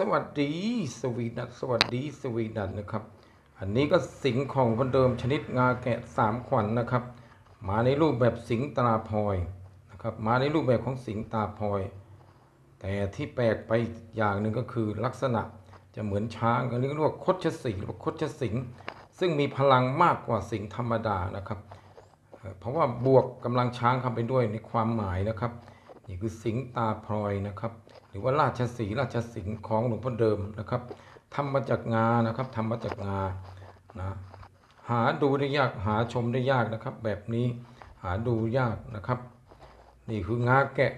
สวัสดีสวีดัตสวัสดีสวีดัตนะครับ อันนี้ก็สิงของคนเดิมชนิดงาแกะสามขวัญนนะครับ มาในรูปแบบสิงตาพลอยนะครับ มาในรูปแบบของสิงตาพลอย แต่ที่แปลกไปอย่างหนึ่งก็คือลักษณะจะเหมือนช้างกันนี้เรียกว่าคดชสิงหรือว่าคดชสิงซึ่งมีพลังมากกว่าสิงธรรมดานะครับ เพราะว่าบวกกำลังช้างเข้าไปด้วยในความหมายนะครับ นี่คือสิงตาพลอยนะครับ หรือว่าราชสีราชสิงห์ของหลวงพ่อเดิมนะครับทำมาจากงานะครับทำมาจากงานะหาดูได้ยากหาชมได้ยากนะครับ แบบนี้หาดูยากนะครับ นี่คืองาแกะ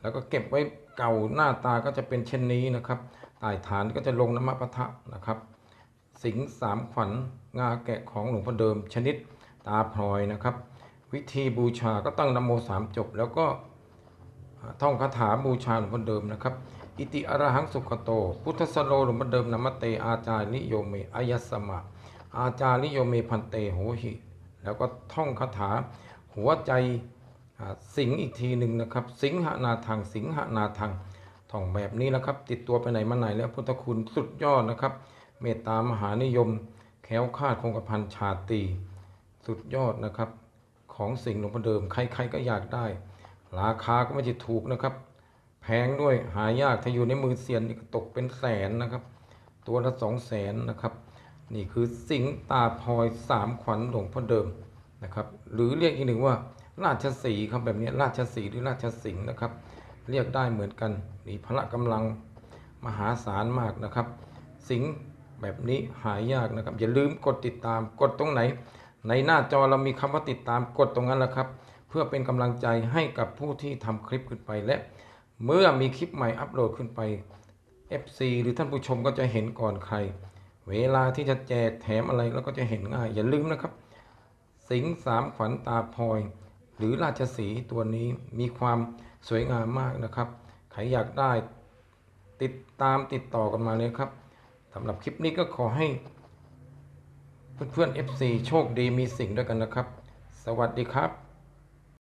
แล้วก็เก็บไว้เก่าหน้าตาก็จะเป็นเช่นนี้นะครับใต้ฐานก็จะลงน้ำมะปะทะนะครับ สิงสามขวัญงาแกะของหลวงพ่อเดิมชนิดตาพลอยนะครับ วิธีบูชาก็ตั้งนโมสามจบแล้วก็ ท่องคาถาบูชาหลวงพ่อเดิมนะครับ อิติอรหังสุขโต พุทธสโลหลวงพ่อเดิมนามเตอาจาริโยเมอายสมะ อาจาริโยเมพันเตโหหิ แล้วก็ท่องคาถาหัวใจสิงอีกทีหนึ่งนะครับ สิงหนาทังสิงหนาทังท่องแบบนี้นะครับ ติดตัวไปไหนมาไหนแล้วพุทธคุณสุดยอดนะครับ เมตตามหานิยมแคล้วคาดคงกระพันชาตี สุดยอดนะครับ ของสิ่งหลวงพ่อเดิมใครๆก็อยากได้ ราคาก็ไม่ใช่ถูกนะครับ แพงด้วยหายากถ้าอยู่ในมือเซียนนี่ตกเป็นแสนนะครับ ตัวละสองแสนนะครับ นี่คือสิงตาพลอยสามขวัญหลวงพ่อเดิมนะครับ หรือเรียกอีกหนึ่งว่าราชสีครับแบบนี้ราชสีหรือราชสิงห์นะครับ เรียกได้เหมือนกันมีพละกำลังมหาศาลมากนะครับ สิงแบบนี้หายากนะครับ อย่าลืมกดติดตามกดตรงไหน ในหน้าจอเรามีคำว่าติดตามกดตรงนั้นแหละครับ เพื่อเป็นกำลังใจให้กับผู้ที่ทำคลิปขึ้นไปและ เมื่อมีคลิปใหม่อัปโหลดขึ้นไป FC หรือท่านผู้ชมก็จะเห็นก่อนใคร เวลาที่จะแจกแถมอะไรแล้วก็จะเห็นง่าย อย่าลืมนะครับ สิงสามขวัญตาพลอย หรือราชสีตัวนี้มีความสวยงามมากนะครับ ใครอยากได้ติดตามติดต่อกันมาเลยครับสำหรับคลิปนี้ก็ขอให้ เพื่อนๆ FC โชคดีมีสิ่งด้วยกันนะครับ สวัสดีครับ